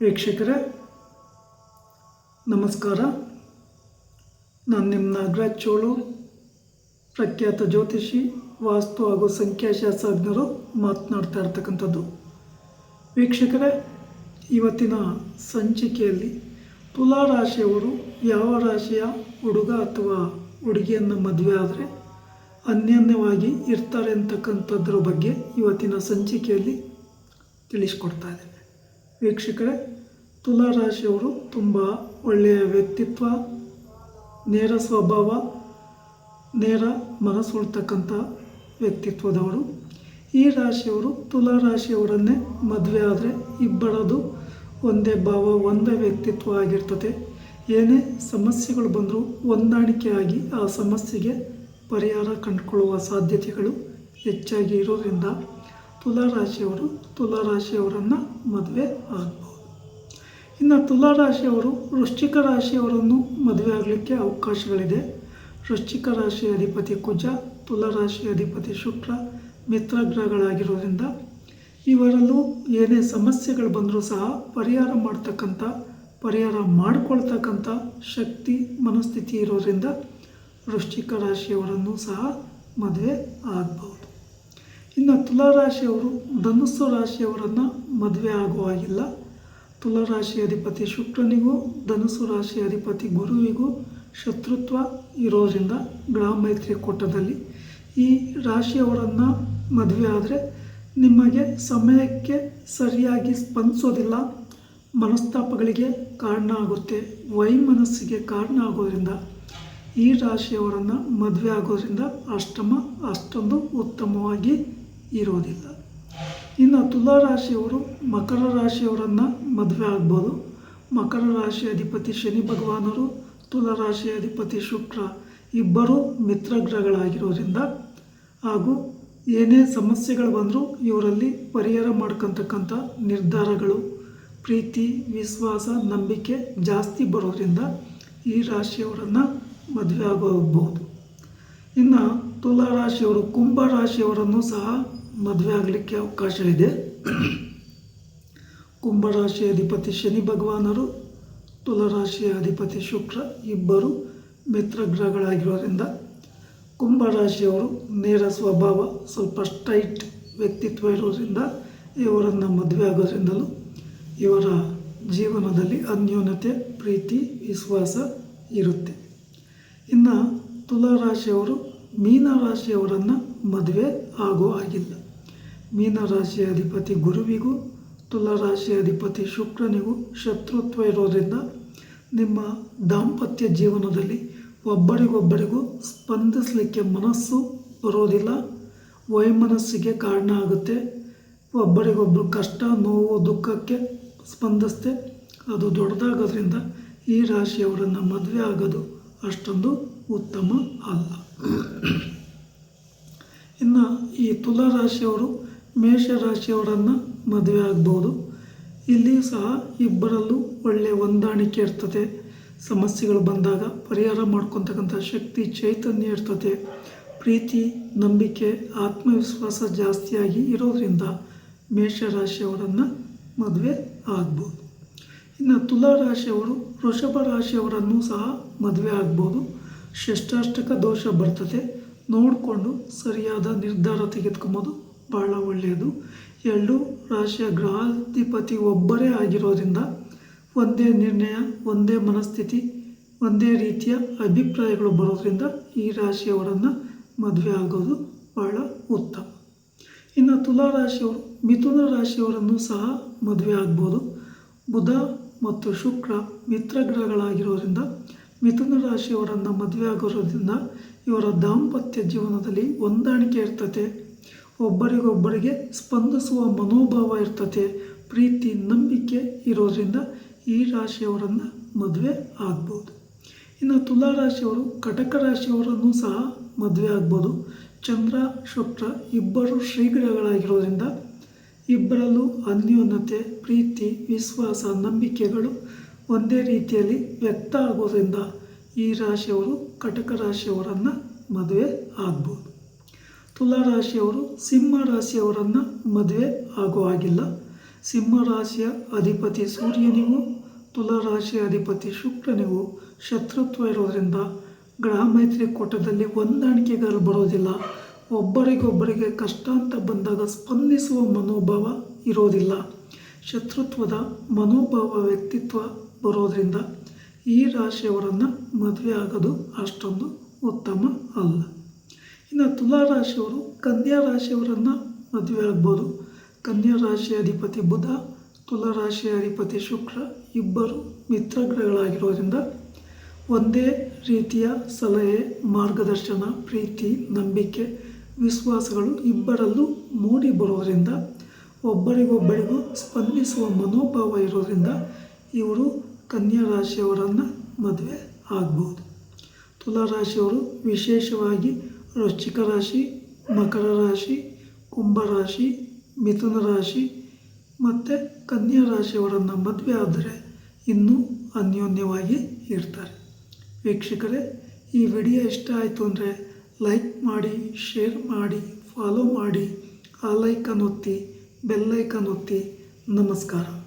ವೀಕ್ಷಕರೇ, ನಮಸ್ಕಾರ. ನಾನು ನಿಮ್ಮ ನಾಗರಾಜ್ ಚೋಳು, ಪ್ರಖ್ಯಾತ ಜ್ಯೋತಿಷಿ, ವಾಸ್ತು ಹಾಗೂ ಸಂಖ್ಯಾಶಾಸ್ತ್ರಜ್ಞರು ಮಾತನಾಡ್ತಾ ಇರ್ತಕ್ಕಂಥದ್ದು. ವೀಕ್ಷಕರೇ, ಇವತ್ತಿನ ಸಂಚಿಕೆಯಲ್ಲಿ ತುಲಾ ರಾಶಿಯವರು ಯಾವ ರಾಶಿಯ ಹುಡುಗ ಅಥವಾ ಹುಡುಗಿಯನ್ನು ಮದುವೆ ಆದರೆ ಅನ್ಯನ್ಯವಾಗಿ ಇರ್ತಾರೆ ಅಂತಕ್ಕಂಥದ್ರ ಬಗ್ಗೆ ಇವತ್ತಿನ ಸಂಚಿಕೆಯಲ್ಲಿ ತಿಳಿಸ್ಕೊಡ್ತಾ ಇದ್ದೇನೆ. ವೀಕ್ಷಕರೇ ತುಲಾ ರಾಶಿಯವರು ತುಂಬ ಒಳ್ಳೆಯ ವ್ಯಕ್ತಿತ್ವ, ನೇರ ಸ್ವಭಾವ, ನೇರ ಮನಸ್ಸುಳ್ತಕ್ಕಂಥ ವ್ಯಕ್ತಿತ್ವದವರು. ಈ ರಾಶಿಯವರು ತುಲಾ ರಾಶಿಯವರನ್ನೇ ಮದುವೆ ಆದರೆ ಇಬ್ಬರದು ಒಂದೇ ಭಾವ, ಒಂದೇ ವ್ಯಕ್ತಿತ್ವ ಆಗಿರ್ತದೆ. ಏನೇ ಸಮಸ್ಯೆಗಳು ಬಂದರೂ ಹೊಂದಾಣಿಕೆಯಾಗಿ ಆ ಸಮಸ್ಯೆಗೆ ಪರಿಹಾರ ಕಂಡುಕೊಳ್ಳುವ ಸಾಧ್ಯತೆಗಳು ಹೆಚ್ಚಾಗಿ ಇರೋದ್ರಿಂದ ತುಲಾ ರಾಶಿಯವರು ತುಲಾ ರಾಶಿಯವರನ್ನು ಮದುವೆ ಆಗ್ಬೋದು. ಇನ್ನು ತುಲಾ ರಾಶಿಯವರು ವೃಶ್ಚಿಕ ರಾಶಿಯವರನ್ನು ಮದುವೆ ಆಗಲಿಕ್ಕೆ ಅವಕಾಶಗಳಿದೆ. ವೃಶ್ಚಿಕ ರಾಶಿಯ ಅಧಿಪತಿ ಕುಜ, ತುಲಾ ರಾಶಿಯ ಅಧಿಪತಿ ಶುಕ್ರ ಮಿತ್ರ ಗ್ರಹಗಳಾಗಿರೋದ್ರಿಂದ ಇವರಲ್ಲೂ ಏನೇ ಸಮಸ್ಯೆಗಳು ಬಂದರೂ ಸಹ ಪರಿಹಾರ ಮಾಡ್ತಕ್ಕಂಥ, ಪರಿಹಾರ ಮಾಡಿಕೊಳ್ತಕ್ಕಂಥ ಶಕ್ತಿ, ಮನಸ್ಥಿತಿ ಇರೋದ್ರಿಂದ ವೃಶ್ಚಿಕ ರಾಶಿಯವರನ್ನು ಸಹ ಮದುವೆ ಆಗ್ಬೋದು. ಇನ್ನು ತುಲಾರಾಶಿಯವರು, ಧನುಸ್ಸು ರಾಶಿಯವರನ್ನು ಮದುವೆ ಆಗುವ ಹಾಗಿಲ್ಲ. ತುಲಾರಾಶಿ ಅಧಿಪತಿ ಶುಕ್ರನಿಗೂ, ಧನುಸ್ಸು ರಾಶಿ ಅಧಿಪತಿ ಗುರುವಿಗೂ ಶತ್ರುತ್ವ ಇರೋದ್ರಿಂದ ಗ್ರಹ ಮೈತ್ರಿ ಕೂಟದಲ್ಲಿ ಈ ರಾಶಿಯವರನ್ನು ಮದುವೆ ಆದರೆ ನಿಮಗೆ ಸಮಯಕ್ಕೆ ಸರಿಯಾಗಿ ಸ್ಪಂದಿಸೋದಿಲ್ಲ. ಮನಸ್ತಾಪಗಳಿಗೆ ಕಾರಣ ಆಗುತ್ತೆ. ವೈಮನಸ್ಸಿಗೆ ಕಾರಣ ಆಗೋದ್ರಿಂದ ಈ ರಾಶಿಯವರನ್ನು ಮದುವೆ ಆಗೋದ್ರಿಂದ ಅಷ್ಟಮ ಅಷ್ಟೊಂದು ಉತ್ತಮವಾಗಿ ಇರೋದಿಲ್ಲ. ಇನ್ನು ತುಲಾ ರಾಶಿಯವರು ಮಕರ ರಾಶಿಯವರನ್ನು ಮದುವೆ ಆಗ್ಬೋದು. ಮಕರ ರಾಶಿ ಅಧಿಪತಿ ಶನಿ ಭಗವಾನರು, ತುಲಾ ರಾಶಿ ಅಧಿಪತಿ ಶುಕ್ರ ಇಬ್ಬರು ಮಿತ್ರಗ್ರಹಗಳಾಗಿರೋದ್ರಿಂದ ಹಾಗೂ ಏನೇ ಸಮಸ್ಯೆಗಳು ಬಂದರೂ ಇವರಲ್ಲಿ ಪರಿಹಾರ ಮಾಡ್ಕೊತಕ್ಕಂಥ ನಿರ್ಧಾರಗಳು, ಪ್ರೀತಿ, ವಿಶ್ವಾಸ, ನಂಬಿಕೆ ಜಾಸ್ತಿ ಬರೋದ್ರಿಂದ ಈ ರಾಶಿಯವರನ್ನು ಮದುವೆ ಆಗೋಗ್ಬೋದು. ಇನ್ನು ತುಲಾ ರಾಶಿಯವರು, ಕುಂಭ ರಾಶಿಯವರನ್ನು ಸಹ ಮದುವೆ ಆಗಲಿಕ್ಕೆ ಅವಕಾಶ ಇದೆ. ಕುಂಭರಾಶಿಯ ಅಧಿಪತಿ ಶನಿ ಭಗವಾನರು ತುಲಾರಾಶಿಯ ಅಧಿಪತಿ ಶುಕ್ರ ಇಬ್ಬರು ಮಿತ್ರ ಗ್ರಹಗಳಾಗಿರೋದ್ರಿಂದ ಕುಂಭರಾಶಿಯವರು ನೇರ ಸ್ವಭಾವ, ಸ್ವಲ್ಪ ಸ್ಟ್ರೈಟ್ ವ್ಯಕ್ತಿತ್ವ ಇರೋದ್ರಿಂದ ಇವರನ್ನು ಮದುವೆ ಆಗೋದ್ರಿಂದಲೂ ಇವರ ಜೀವನದಲ್ಲಿ ಅನ್ಯೋನ್ಯತೆ, ಪ್ರೀತಿ, ವಿಶ್ವಾಸ ಇರುತ್ತೆ. ಇನ್ನು ತುಲಾ ರಾಶಿಯವರು ಮೀನ ರಾಶಿಯವರನ್ನು ಮದುವೆ ಆಗೋ ಆಗಿಲ್ಲ ಮೀನ ರಾಶಿಯ ಅಧಿಪತಿ ಗುರುವಿಗೂ, ತುಲಾ ರಾಶಿಯ ಅಧಿಪತಿ ಶುಕ್ರನಿಗೂ ಶತ್ರುತ್ವ ಇರೋದ್ರಿಂದ ನಿಮ್ಮ ದಾಂಪತ್ಯ ಜೀವನದಲ್ಲಿ ಒಬ್ಬರಿಗೊಬ್ಬರಿಗೂ ಸ್ಪಂದಿಸಲಿಕ್ಕೆ ಮನಸ್ಸು ಬರೋದಿಲ್ಲ. ವೈಮನಸ್ಸಿಗೆ ಕಾರಣ ಆಗುತ್ತೆ. ಒಬ್ಬರಿಗೊಬ್ಬರು ಕಷ್ಟ, ನೋವು, ದುಃಖಕ್ಕೆ ಸ್ಪಂದಿಸ್ತೆ ಅದು ದೊಡ್ಡದಾಗೋದ್ರಿಂದ ಈ ರಾಶಿಯವರನ್ನು ಮದುವೆ ಆಗೋದು ಅಷ್ಟೊಂದು ಉತ್ತಮ ಅಲ್ಲ. ಇನ್ನು ಈ ತುಲಾ ರಾಶಿಯವರು ಮೇಷ ರಾಶಿಯವರನ್ನು ಮದುವೆ ಆಗ್ಬೋದು. ಇಲ್ಲಿ ಸಹ ಇಬ್ಬರಲ್ಲೂ ಒಳ್ಳೆಯ ಹೊಂದಾಣಿಕೆ ಇರ್ತದೆ. ಸಮಸ್ಯೆಗಳು ಬಂದಾಗ ಪರಿಹಾರ ಮಾಡ್ಕೊತಕ್ಕಂಥ ಶಕ್ತಿ, ಚೈತನ್ಯ ಇರ್ತದೆ. ಪ್ರೀತಿ, ನಂಬಿಕೆ, ಆತ್ಮವಿಶ್ವಾಸ ಜಾಸ್ತಿಯಾಗಿ ಇರೋದರಿಂದ ಮೇಷರಾಶಿಯವರನ್ನು ಮದುವೆ ಆಗ್ಬೋದು. ಇನ್ನು ತುಲಾ ರಾಶಿಯವರು, ವೃಷಭ ರಾಶಿಯವರನ್ನು ಸಹ ಮದುವೆ ಆಗ್ಬೋದು. ಷಷ್ಟಾಷ್ಟಕ ದೋಷ ಬರ್ತದೆ. ನೋಡಿಕೊಂಡು ಸರಿಯಾದ ನಿರ್ಧಾರ ತೆಗೆದುಕೊಂಬೋದು. ಭಾಳ ಒಳ್ಳೆಯದು. ಎರಡು, ರಾಶಿಯ ಗ್ರಹಾಧಿಪತಿ ಒಬ್ಬರೇ ಆಗಿರೋದ್ರಿಂದ ಒಂದೇ ನಿರ್ಣಯ, ಒಂದೇ ಮನಸ್ಥಿತಿ, ಒಂದೇ ರೀತಿಯ ಅಭಿಪ್ರಾಯಗಳು ಬರೋದ್ರಿಂದ ಈ ರಾಶಿಯವರನ್ನು ಮದುವೆ ಆಗೋದು ಭಾಳ ಉತ್ತಮ. ಇನ್ನು ತುಲಾ ರಾಶಿಯವರು, ಮಿಥುನ ರಾಶಿಯವರನ್ನು ಸಹ ಮದುವೆ ಆಗ್ಬೋದು. ಬುಧ ಮತ್ತು ಶುಕ್ರ ಮಿತ್ರ ಗ್ರಹಗಳಾಗಿರೋದ್ರಿಂದ ಮಿಥುನ ರಾಶಿಯವರನ್ನು ಮದುವೆ ಆಗಿರೋದ್ರಿಂದ ಇವರ ದಾಂಪತ್ಯ ಜೀವನದಲ್ಲಿ ಹೊಂದಾಣಿಕೆ ಇರ್ತದೆ ಒಬ್ಬರಿಗೊಬ್ಬರಿಗೆ ಸ್ಪಂದಿಸುವ ಮನೋಭಾವ ಇರ್ತದೆ ಪ್ರೀತಿ, ನಂಬಿಕೆ ಇರೋದ್ರಿಂದ ಈ ರಾಶಿಯವರನ್ನು ಮದುವೆ ಆಗ್ಬೋದು. ಇನ್ನು ತುಲಾ ರಾಶಿಯವರು ಕಟಕ ರಾಶಿಯವರನ್ನು ಸಹ ಮದುವೆ ಆಗ್ಬೋದು. ಚಂದ್ರ, ಶುಕ್ರ ಇಬ್ಬರು ಶ್ರೀಗ್ರಹಗಳಾಗಿರೋದ್ರಿಂದ ಇಬ್ಬರಲ್ಲೂ ಅನ್ಯೋನ್ಯತೆ, ಪ್ರೀತಿ, ವಿಶ್ವಾಸ, ನಂಬಿಕೆಗಳು ಒಂದೇ ರೀತಿಯಲ್ಲಿ ವ್ಯಕ್ತ ಆಗೋದ್ರಿಂದ ಈ ರಾಶಿಯವರು ಕಟಕ ರಾಶಿಯವರನ್ನು ಮದುವೆ ಆಗ್ಬೋದು. ತುಲಾ ರಾಶಿಯವರು ಸಿಂಹ ರಾಶಿಯವರನ್ನು ಮದುವೆ ಆಗೋ ಹಾಗಿಲ್ಲ. ಸಿಂಹ ರಾಶಿಯ ಅಧಿಪತಿ ಸೂರ್ಯನಿಗೂ ತುಲಾ ರಾಶಿಯ ಅಧಿಪತಿ ಶುಕ್ರನಿಗೂ ಶತ್ರುತ್ವ ಇರೋದರಿಂದ ಗ್ರಹ ಮೈತ್ರಿಕೂಟದಲ್ಲಿ ಹೊಂದಾಣಿಕೆಗಳು ಬರೋದಿಲ್ಲ. ಒಬ್ಬರಿಗೊಬ್ಬರಿಗೆ ಕಷ್ಟ ಅಂತ ಬಂದಾಗ ಸ್ಪಂದಿಸುವ ಮನೋಭಾವ ಇರೋದಿಲ್ಲ. ಶತ್ರುತ್ವದ ಮನೋಭಾವ ವ್ಯಕ್ತಿತ್ವ ಬರೋದರಿಂದ ಈ ರಾಶಿಯವರನ್ನು ಮದುವೆ ಆಗೋದು ಅಷ್ಟೊಂದು ಉತ್ತಮ ಅಲ್ಲ. ಇನ್ನು ತುಲಾ ರಾಶಿಯವರು ಕನ್ಯಾ ರಾಶಿಯವರನ್ನು ಮದುವೆ ಆಗ್ಬೋದು. ಕನ್ಯಾ ರಾಶಿಯ ಅಧಿಪತಿ ಬುಧ, ತುಲಾ ರಾಶಿಯ ಅಧಿಪತಿ ಶುಕ್ರ ಇಬ್ಬರು ಮಿತ್ರಗ್ರಹಗಳಾಗಿರೋದ್ರಿಂದ ಒಂದೇ ರೀತಿಯ ಸಲಹೆ, ಮಾರ್ಗದರ್ಶನ, ಪ್ರೀತಿ, ನಂಬಿಕೆ ವಿಶ್ವಾಸಗಳು ಇಬ್ಬರಲ್ಲೂ ಮೂಡಿ ಬರೋದರಿಂದ ಒಬ್ಬರಿಗೊಬ್ಬರಿಗೂ ಸ್ಪಂದಿಸುವ ಮನೋಭಾವ ಇರೋದರಿಂದ ಇವರು ಕನ್ಯಾ ರಾಶಿಯವರನ್ನು ಮದುವೆ ಆಗ್ಬೋದು. ತುಲಾ ರಾಶಿಯವರು ವಿಶೇಷವಾಗಿ ವೃಶ್ಚಿಕ ರಾಶಿ, ಮಕರ ರಾಶಿ, ಕುಂಭ ರಾಶಿ, ಮಿಥುನ ರಾಶಿ ಮತ್ತು ಕನ್ಯಾ ರಾಶಿಯವರನ್ನು ಮದುವೆ ಆದರೆ ಇನ್ನೂ ಅನ್ಯೋನ್ಯವಾಗಿ ಇರ್ತಾರೆ. ವೀಕ್ಷಕರೇ, ಈ ವಿಡಿಯೋ ಇಷ್ಟ ಆಯಿತು ಅಂದರೆ ಲೈಕ್ ಮಾಡಿ ಶೇರ್ ಮಾಡಿ ಫಾಲೋ ಮಾಡಿ ಆ ಲೈಕನ್ ಒತ್ತಿ ಬೆಲ್ಲೈಕನ್ ಒತ್ತಿ ನಮಸ್ಕಾರ.